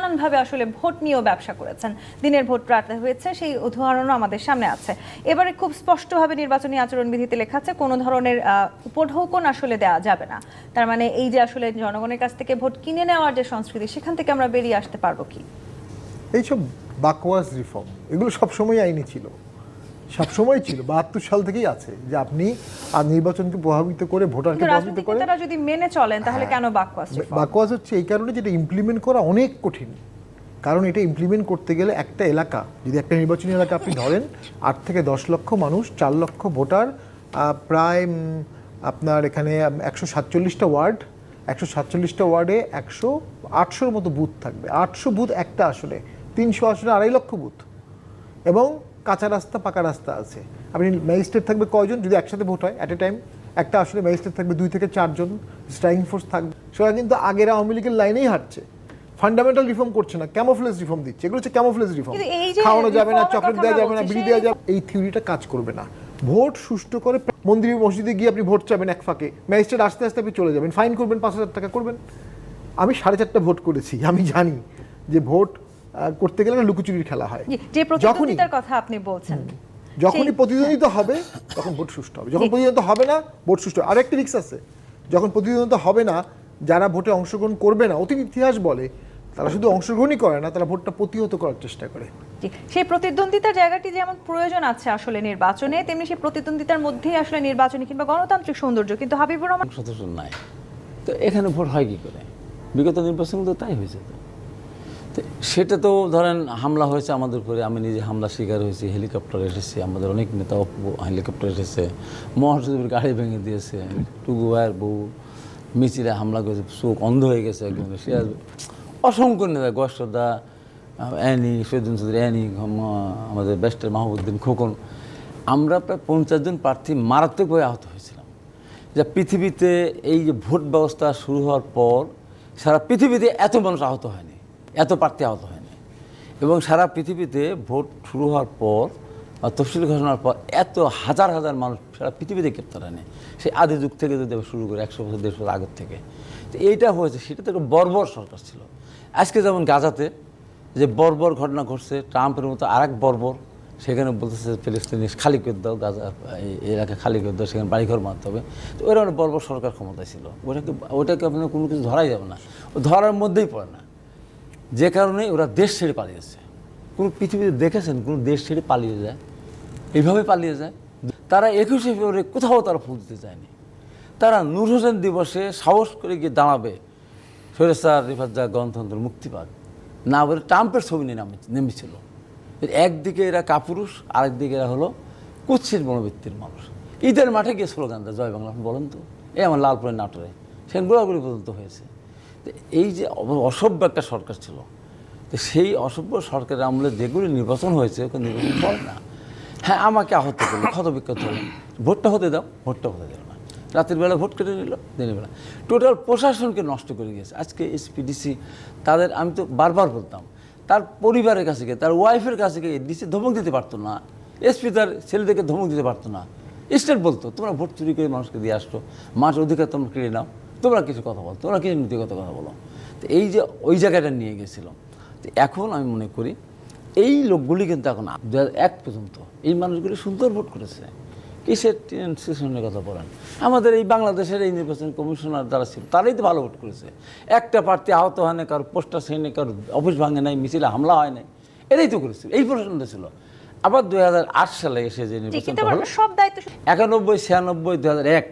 নানানভাবে আসলে ভোট নিয়েও ব্যবসা করেছেন। দিনের ভোট প্রার্থী হয়েছে, সেই উদাহরণও আমাদের সামনে আছে। এবারে খুব স্পষ্টভাবে নির্বাচনী আচরণবিধিতে লেখা আছে, কোনো ধরনের উপঢৌকন আসলে দেওয়া যাবে না। তার মানে এই যে আসলে জনগণের কাছ থেকে ভোট কিনে নেওয়ার যে সংস্কৃতি, সেখান থেকে আমরা বেরিয়ে আসতে পারব কি? এইসব বাকওয়াস রিফর্ম, এগুলো সবসময় আইনি ছিল। সবসময় ছিল বাহাত্তর সাল থেকেই আছে যে আপনি আর নির্বাচনকে প্রভাবিত করে ভোটারকে প্রভাবিত করে যদি মেনে চলেন তাহলে কেন বাকওয়াস reform? বাকওয়াস হচ্ছে এই কারণে যেটা ইমপ্লিমেন্ট করা অনেক কঠিন। কারণ এটা ইমপ্লিমেন্ট করতে গেলে একটা এলাকা যদি একটা নির্বাচনী এলাকা আপনি ধরেন আট থেকে দশ লক্ষ মানুষ চার লক্ষ ভোটার প্রায় আপনার এখানে একশো সাতচল্লিশটা ওয়ার্ড একশো সাতচল্লিশটা ওয়ার্ডে একশো আটশোর মতো বুথ থাকবে। আটশো বুথ একটা আসলে তিনশো আসলে আড়াই লক্ষ বুথ। এবং কাঁচা রাস্তা পাকা রাস্তা আছে। আপনি ম্যাজিস্ট্রেট থাকবে কয়জন? যদি একসাথে ভোট হয় অ্যাট এ টাইম একটা আসলে ম্যাজিস্ট্রেট থাকবে দুই থেকে চারজন স্ট্রাইকিং ফোর্স থাকবে। সেটা কিন্তু আগের আওয়ামী লীগের লাইনেই হাঁটছে। ফান্ডামেন্টাল রিফর্ম করছে না ক্যামোফ্লেজ রিফর্ম দিচ্ছে। এগুলো হচ্ছে ক্যামোফ্লেজ রিফর্ম খাওয়ানো যাবে না চকলেট দেওয়া যাবে না বিড়ি দেওয়া যাবে এই থিওরিটা কাজ করবে না। ভোট সুষ্ঠু করে মন্দিরে মসজিদে গিয়ে আপনি ভোট চাবেন এক ফাঁকে। ম্যাজিস্ট্রেট আস্তে আস্তে আপনি চলে যাবেন। ফাইন করবেন পাঁচ হাজার টাকা করবেন। আমি সাড়ে চারটা ভোট করেছি আমি জানি যে ভোট করতে গেলে একটা লুকোচুরির খেলা হয়। জি, যে প্রতিদ্বন্দ্বিতার কথা আপনি বলছেন। যখনই প্রতিদ্বন্দ্বিতা হবে তখন ভোট সুষ্ঠু হবে। যখন। প্রতিদ্বন্দ্বিতা হবে না ভোট সুষ্ঠু হবে। আরেকটা রিক্স আছে। যখন প্রতিদ্বন্দ্বিতা হবে না যারা ভোটে অংশগ্রহণ করবে না অতীত ইতিহাস বলে তারা শুধু অংশগ্রহণই করে না তারা ভোটটা প্রতিহত করার চেষ্টা করে। সেই প্রতিদ্বন্দ্বিতার জায়গাটি যেমন প্রয়োজন আছে আসলে নির্বাচনে তেমনি সেই প্রতিদ্বন্দ্বিতার মধ্যেই আসলে নির্বাচনী কিংবা গণতান্ত্রিক সৌন্দর্য। কিন্তু হাবিবুর রহমান সদস্য নাই। তো এখানে ভোট হয় কি করে? বিগত নির্বাচন তো তাই হয়েছে তো। সেটা তো ধরেন হামলা হয়েছে আমাদের উপরে, আমি নিজে হামলা শিকার হয়েছি, হেলিকপ্টার এসেছে, আমাদের অনেক নেতা হেলিকপ্টার এসেছে, মহাসচিবের গাড়ি ভেঙে দিয়েছে টুকু ভাইয়ের বউ, মিছিলে হামলা করেছে, চোখ অন্ধ হয়ে গেছে একদম সে অসংখ্য নেতা গসদা অ্যানি সৈদিন চৌধুরী, অ্যানি আমাদের বেস্টার মাহবুদ্দিন খোকন, আমরা প্রায় পঞ্চাশ জন প্রার্থী মারাত্মকভাবে আহত হয়েছিলাম। যা পৃথিবীতে এই যে ভোট ব্যবস্থা শুরু হওয়ার পর সারা পৃথিবীতে এত মানুষ আহত হয়নি। এত প্রার্থী আহত হয়নি। এবং সারা পৃথিবীতে ভোট শুরু হওয়ার পর বা তফসিল ঘোষণার পর এত হাজার হাজার মানুষ সারা পৃথিবীতে গ্রেপ্তার হয়নি। সেই আদি যুগ থেকে যদি শুরু করে একশো বছর, দেড়শো বছর আগের থেকে। তো এইটা হয়েছে, সেটা তো একটা বর্বর সরকার ছিল। আজকে যেমন গাজাতে যে বর্বর ঘটনা ঘটছে, ট্রাম্পের মতো আর এক বর্বর, সেখানে বলতেছে ফিলিস্তিনি খালি করে দাও, গাজা এলাকা খালি করে দাও, সেখানে বাড়িঘর মারতে হবে। তো একটা বর্বর সরকার ক্ষমতায় ছিল। ওটাকে ওটাকে আপনার কোনো কিছু ধরাই যাবে না। ধরার মধ্যেই পড়ে না। যে কারণে ওরা দেশ ছেড়ে পালিয়েছে কোনো পৃথিবীতে দেখেছেন? কোনো দেশ ছেড়ে পালিয়ে যায়? এইভাবে পালিয়ে যায়? তারা একুশে ফেব্রুয়ারি কোথাও তারা ফুল দিতে চায়নি। তারা নূর হোসেন দিবসে সাহস করে গিয়ে দাঁড়াবে। সৈরেস্তার রিফাজ্জা গণতন্ত্র মুক্তি পাক। না বলে ট্রাম্পের ছবি নিয়ে নামে নেমেছিল। একদিকে এরা কাপুরুষ, আরেকদিকে এরা হলো কুৎসিত মনোবৃত্তির মানুষ। ঈদের মাঠে গিয়ে স্লোগান দেয় জয় বাংলা বলেন তো। এই আমার লালপুরের নাটোরে। গোড়াগুড়ি পর্যন্ত হয়েছে। এই যে অসভ্য একটা সরকার ছিল, তো সেই অসভ্য সরকারের আমলে যেগুলি নির্বাচন হয়েছে, ওকে নির্বাচন করে না। হ্যাঁ আমাকে আহত করল ক্ষত বিক্ষত হলো। ভোটটা হতে দাও, ভোটটা হতে দেবে না। রাতের বেলা ভোট কেটে নিল, দিনের বেলা। টোটাল প্রশাসনকে নষ্ট করে গিয়েছে। আজকে এসপিডিসি তাদের, আমি তো বারবার বলতাম, তার পরিবারের কাছে গিয়ে, তার ওয়াইফের কাছে গিয়ে ডিসি ধমক দিতে পারতো না। এসপি তার ছেলেদেরকে ধমক দিতে পারতো না। স্টেট বলতো, তোমরা ভোট চুরি করে মানুষকে দিয়ে আসতো মাস অধিকার তোমরা কেড়ে নাও। তোমরা কিছু কথা বলো তোমরা কিছু নীতিগত কথা বলো। তো এই যে ওই জায়গাটা নিয়ে গেছিল তো এখন আমি মনে করি এই লোকগুলি কিন্তু এখন দু এক পর্যন্ত এই মানুষগুলি সুন্দর ভোট করেছে। কিসের সেশনের কথা বলেন? আমাদের এই বাংলাদেশের এই নির্বাচন কমিশনার যারা ছিল তারাই তো ভালো ভোট করেছে। একটা প্রার্থী আহত হয় না কারও পোস্টার সেনে কারও অফিস ভাঙে নাই মিছিলে হামলা হয় নাই এটাই তো করেছিল এই প্রশ্নটা ছিল। আবার দু হাজার আট সালে এসে যে সব একানব্বই ছিয়ানব্বই দু হাজার এক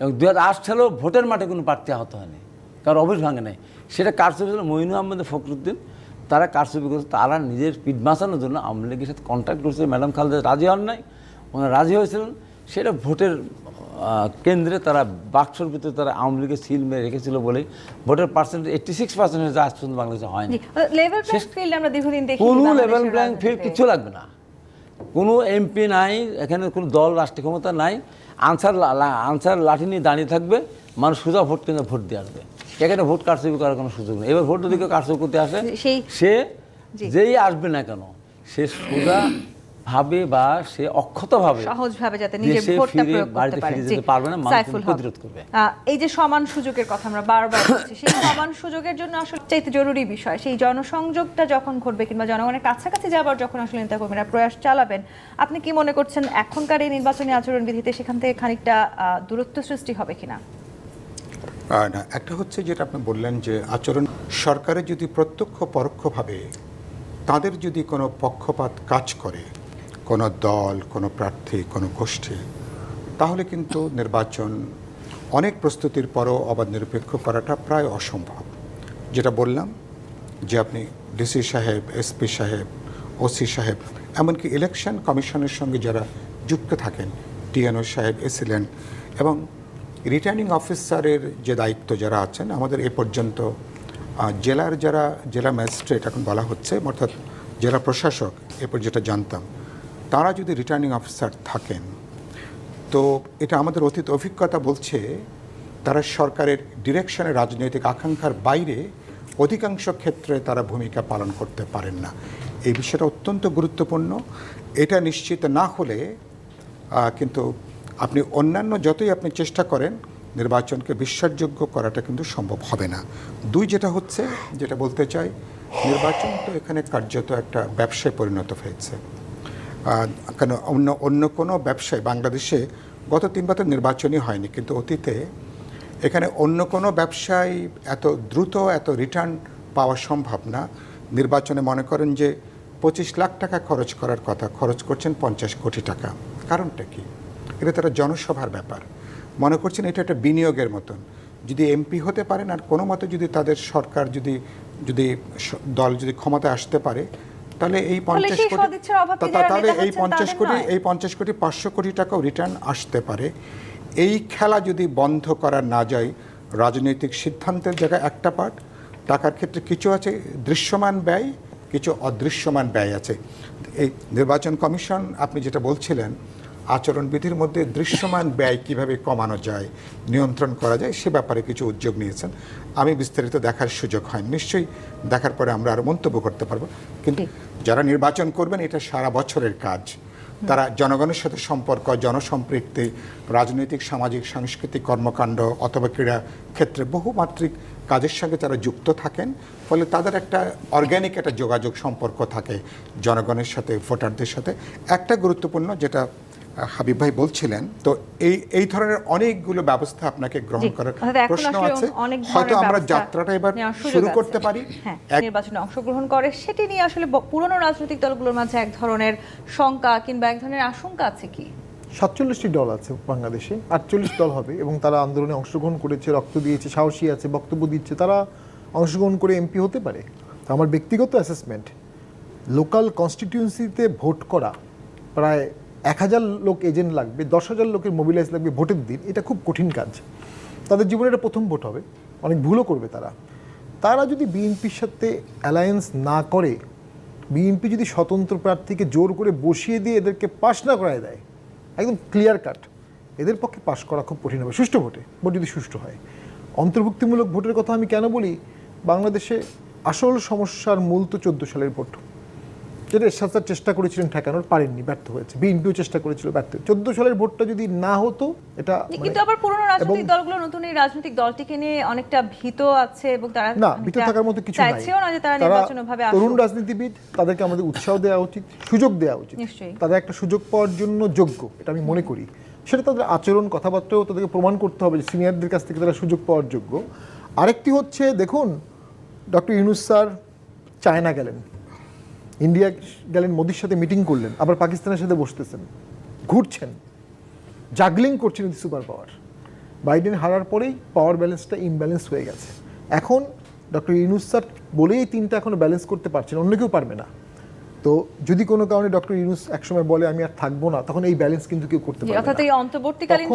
এবং দু হাজার আট সালেও ভোটের মাঠে কোনো প্রার্থী আহত হয়নি। কারও অফিস ভাঙে নাই। সেটা কারচুপি ছিল মইনু আহমেদ ফখরুদ্দিন। তারা কারচুপি করেছে। তারা নিজের পিঠ বাঁচানোর জন্য আওয়ামী লীগের সাথে কন্ট্যাক্ট করেছে। ম্যাডাম খালেদা রাজি হন নাই। ওনারা রাজি হয়েছিলেন। সেটা ভোটের কেন্দ্রে তারা বাক্সর ভিতরে তারা আওয়ামী লীগের সিল মেরে রেখেছিল বলেই ভোটের পার্সেন্টেজ এইট্টি সিক্স পার্সেন্ট যা আজ পর্যন্ত বাংলাদেশে হয়নি। কোনো লেভেল প্লেইং ফিল্ড কিছু লাগবে না। কোনো এমপি নাই এখানে কোনো দল রাষ্ট্রীয় ক্ষমতা নাই। আনসার আনসার লাঠি নিয়ে দাঁড়িয়ে থাকবে মানুষ সোজা ভোট কেন্দ্রে ভোট দিয়ে আসবে। এখানে ভোট কারচুপি করার কোনো সুযোগ নেই। এবার ভোট যদি কেউ কারচুপি করতে আসে সেই- সে যেই আসবে না কেন সে সোজা ভাবে বা সে অক্ষত ভাবে সহজভাবে যাতে নিজের ভোটটা প্রয়োগ করতে পারে। যেতে পারবে না মানুষ প্রতিরোধ করবে। এই যে সমান সুযোগের কথা আমরা বারবার বলছি সেই সমান সুযোগের জন্য আসলে চাইতে জরুরি বিষয় সেই জনসংযোগটা যখন ঘটবে কিংবা জনগণের কাছাকাছি যাবার যখন আসলে নেতাকর্মীরা প্রয়াস চালাবেন আপনি কি মনে করছেন এখনকার এই নির্বাচনী আচরণ বিধিতে সেখান থেকে খানিকটা আহ, দূরত্ব সৃষ্টি হবে কিনা? না একটা হচ্ছে যেটা আপনি বললেন যে আচরণ সরকারের যদি প্রত্যক্ষ পরোক্ষভাবে তাদের যদি কোনো পক্ষপাত কাজ করে কোনো দল, কোনো প্রার্থী, কোনো গোষ্ঠী, তাহলে কিন্তু নির্বাচন অনেক প্রস্তুতির পরও অবাধ নিরপেক্ষ করাটা প্রায় অসম্ভব। যেটা বললাম যে আপনি ডিসি সাহেব, এসপি সাহেব, ওসি সাহেব, এমনকি ইলেকশন কমিশনের সঙ্গে যারা যুক্ত থাকেন, টিএনও সাহেব এসিলেন এবং রিটার্নিং অফিসারের যে দায়িত্ব যারা আছেন, আমাদের এ পর্যন্ত জেলার যারা, জেলা ম্যাজিস্ট্রেট এখন বলা হচ্ছে, অর্থাৎ জেলা প্রশাসক এরপর যেটা জানতাম তারা যদি রিটার্নিং অফিসার থাকেন, তো এটা আমাদের অতীত অভিজ্ঞতা বলছে, তারা সরকারের ডিরেকশনে রাজনৈতিক আকাঙ্ক্ষার বাইরে অধিকাংশ ক্ষেত্রে তারা ভূমিকা পালন করতে পারেন না। এই বিষয়টা অত্যন্ত গুরুত্বপূর্ণ। এটা নিশ্চিত না হলে কিন্তু আপনি অন্যান্য যতই আপনি চেষ্টা করেন, নির্বাচনকে বিশ্বাসযোগ্য করাটা কিন্তু সম্ভব হবে না। দুই যেটা হচ্ছে, যেটা বলতে চাই, নির্বাচন তো এখানে কার্যত একটা ব্যবসায় পরিণত হয়েছে। কেন, অন্য অন্য কোনো ব্যবসায় বাংলাদেশে গত তিন বছর নির্বাচনই হয়নি, কিন্তু অতীতে এখানে অন্য কোনো ব্যবসায় এত দ্রুত, এত রিটার্ন পাওয়া সম্ভব না। নির্বাচনে মনে করেন যে পঁচিশ লাখ টাকা খরচ করার কথা, খরচ করছেন পঞ্চাশ কোটি টাকা। কারণটা কি? এটা তারা জনসভার ব্যাপার। মনে করছেন এটা একটা বিনিয়োগের মতন। যদি এমপি হতে পারেন, আর কোনো মতে যদি তাদের সরকার যদি যদি দল যদি ক্ষমতায় আসতে পারে তাহলে এই পঞ্চাশ কোটি তাহলে এই পঞ্চাশ কোটি এই পঞ্চাশ কোটি পাঁচশো কোটি টাকাও রিটার্ন আসতে পারে। এই খেলা যদি বন্ধ করা না যায় রাজনৈতিক সিদ্ধান্তের জায়গায় একটা পার্ট টাকার ক্ষেত্রে কিছু আছে দৃশ্যমান ব্যয় কিছু অদৃশ্যমান ব্যয় আছে। এই নির্বাচন কমিশন আপনি যেটা বলছিলেন আচরণবিধির মধ্যে দৃশ্যমান ব্যয় কীভাবে কমানো যায় নিয়ন্ত্রণ করা যায় সে ব্যাপারে কিছু উদ্যোগ নিয়েছেন। আমি বিস্তারিত দেখার সুযোগ হয় নিশ্চয়ই দেখার পরে আমরা আরও মন্তব্য করতে পারব। কিন্তু যারা নির্বাচন করবেন, এটা সারা বছরের কাজ। তারা জনগণের সাথে সম্পর্ক, জনসম্পৃক্তি, রাজনৈতিক, সামাজিক, সাংস্কৃতিক কর্মকাণ্ড অথবা ক্রীড়া ক্ষেত্রে বহুমাত্রিক কাজের সঙ্গে তারা যুক্ত থাকেন, ফলে তাদের একটা অর্গ্যানিক একটা যোগাযোগ সম্পর্ক থাকে জনগণের সাথে, ভোটারদের সাথে। একটা গুরুত্বপূর্ণ যেটা হাবিব ভাই বলছিলেন তো এই এই ধরনের অনেকগুলো ব্যবস্থা আপনাকে গ্রহণ করার প্রশ্ন আছে। হয়তো আমরা যাত্রাটা এবার শুরু করতে পারি। হ্যাঁ নির্বাচনে অংশগ্রহণ করে সেটি নিয়ে আসলে পুরনো রাজনৈতিক দলগুলোর মাঝে এক ধরনের শঙ্কা কিংবা এক ধরনের আশঙ্কা আছে কি? সাতচল্লিশটি দল আছে বাংলাদেশে আটচল্লিশ দল হবে এবং তারা আন্দোলনে অংশগ্রহণ করেছে রক্ত দিয়েছে সাহসী আছে বক্তব্য দিচ্ছে। তারা অংশগ্রহণ করে এমপি হতে পারে। তো আমার ব্যক্তিগত অ্যাসেসমেন্ট লোকাল কনস্টিটিউয়েন্সিতে ভোট করা প্রায় এক হাজার লোক এজেন্ট লাগবে, দশ হাজার লোকের মোবিলাইজ লাগবে ভোটের দিন, এটা খুব কঠিন কাজ। তাদের জীবনে এটা প্রথম ভোট হবে, অনেক ভুলও করবে তারা। তারা যদি বিএনপির সাথে অ্যালায়েন্স না করে, বিএনপি যদি স্বতন্ত্র প্রার্থীকে জোর করে বসিয়ে দিয়ে এদেরকে পাশ না করায় দেয়, একদম ক্লিয়ার কাট এদের পক্ষে পাশ করা খুব কঠিন হবে, সুষ্ঠু ভোটে, ভোট যদি সুষ্ঠু হয়। অন্তর্ভুক্তিমূলক ভোটের কথা আমি কেন বলি? বাংলাদেশে আসল সমস্যার মূল তো চোদ্দ সালের ভোট। যেটা এরশাদ স্যার চেষ্টা করেছিলেন ঠেকানোর পারেননি ব্যর্থ হয়েছে। বিএনপিও চেষ্টা করেছিল ব্যর্থ চোদ্দ সালের ভোটটা যদি না হতো এটা মানে- কিন্তু আবার পুরনো রাজনৈতিক দলগুলো নতুন এই রাজনৈতিক দলটিকে নিয়ে অনেকটা ভীত আছে এবং তারা না ভীত থাকার মতো কিছু নাই। চাইছেও না যে তারা তারা নির্বাচন ভাবে তরুণ রাজনীতিবিদ তাদেরকে আমাদের উৎসাহ দেওয়া উচিত সুযোগ দেওয়া উচিত। নিশ্চয়ই। তাদের একটা সুযোগ পাওয়ার জন্য যোগ্য এটা আমি মনে করি। সেটা তাদের আচরণ কথাবার্তাও তাদেরকে প্রমাণ করতে হবে যে সিনিয়রদের কাছ থেকে তারা সুযোগ পাওয়ার যোগ্য। আরেকটি হচ্ছে দেখুন ডক্টর ইউনুস স্যার চায়না গেলেন। ইন্ডিয়া গেলেন মোদির সাথে মিটিং করলেন আবার পাকিস্তানের সাথে বসতেছেন। ঘুরছেন। জাগলিং করছেন সুপার পাওয়ার বাইডেন হারার পরেই পাওয়ার ব্যালেন্সটা ইমব্যালেন্স হয়ে গেছে। এখন ডক্টর ইউনুস স্যার বলেই তিনটা এখনও ব্যালেন্স করতে পারছেন অন্য কেউ পারবে না। তো যদি কোনো কারণে ডক্টর ইউনুস একসময় বলে আমি আর থাকব না তখন এই ব্যালেন্স কিন্তু কেউ করতে পারবে অর্থাৎ এই অন্তর্বর্তীকালীন